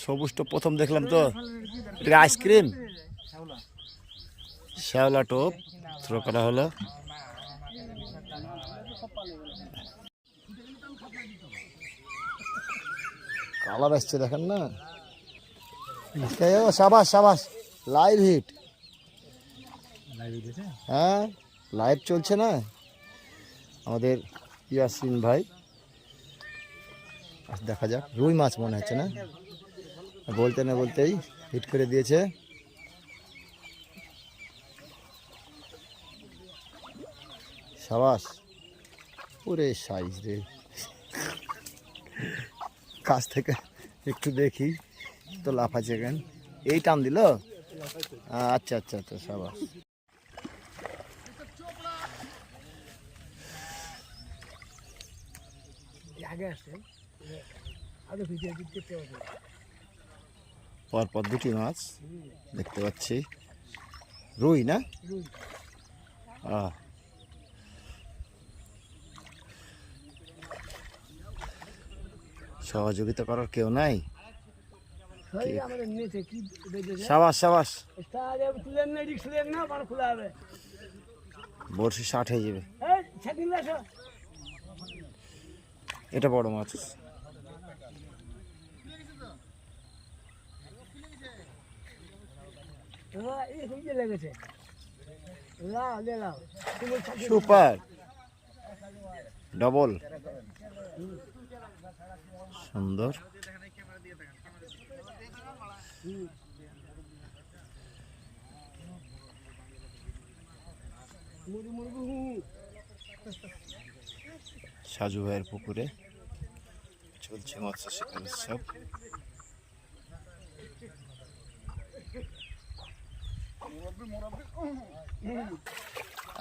সবুজটা প্রথম দেখলাম তো। এটা আইসক্রিম? শ্যাওলা টোপ থ্রো করা হলো। কালার আসছে দেখেন না। সাবাস সাবাস লাইভ হিট হ্যাঁ লাইভ চলছে না? আমাদের ইয়াসিন ভাই। আচ্ছা, দেখা যাক। রুই মাছ মনে হচ্ছে না? বলতে না বলতেই হিট করে দিয়েছে। সাবাস, ওরে সাইজ রে। কাছ থেকে একটু দেখি, তো লাফাচ্ছে কেন? এই টান দিল? আচ্ছা আচ্ছা আচ্ছা সাবাস। আগে আসছেন আগে ভিডিও হবে। পরপর দুটি মাছ দেখতে পাচ্ছি। রুই না? সহযোগিতা করার কেউ নাই? সাবাস সাবাস। বড়শি ষাট হয়ে যাবে। এটা বড় মাছ। সুপার। ডবল। সুন্দর। সাজু ভাইয়ের পুকুরে চলছে মৎস্য শিকার উৎসব।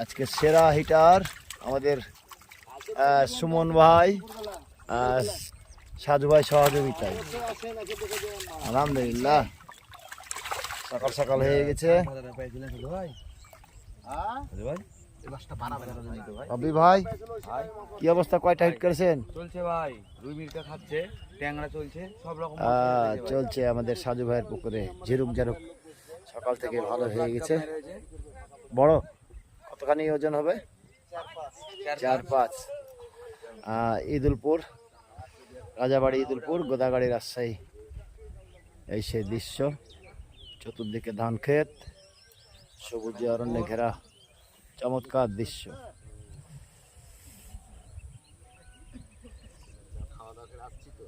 আজকে সেরা হিটার আমাদের সুমন ভাই সাজু ভাই সহযোগিতায়। আলহামদুলিল্লাহ। সকাল সকাল হয়ে গেছে। ভাই? কি অবস্থা? কয়টা হিট করেছেন? চলছে ভাই রুই মির্কা খাচ্ছে ট্যাংরা চলছে সব রকম মাছ আহ, চলছে ভাই। চলছে আমাদের সাজু ভাইয়ের পুকুরে ঝিরুক ঝারুক। সকাল থেকে ভালো হয়ে গেছে। বড়? কতখানি ওজন হবে? চার পাঁচ। ইদুলপুর রাজাবাড়ি ইদুলপুর গোদাগাড়ি রাজশাহী। এই সেই দৃশ্য। চতুর্দিকে ধান ক্ষেত সবুজে অরণ্যে ঘেরা চমৎকার দৃশ্য। খাওয়া দাওয়া তো।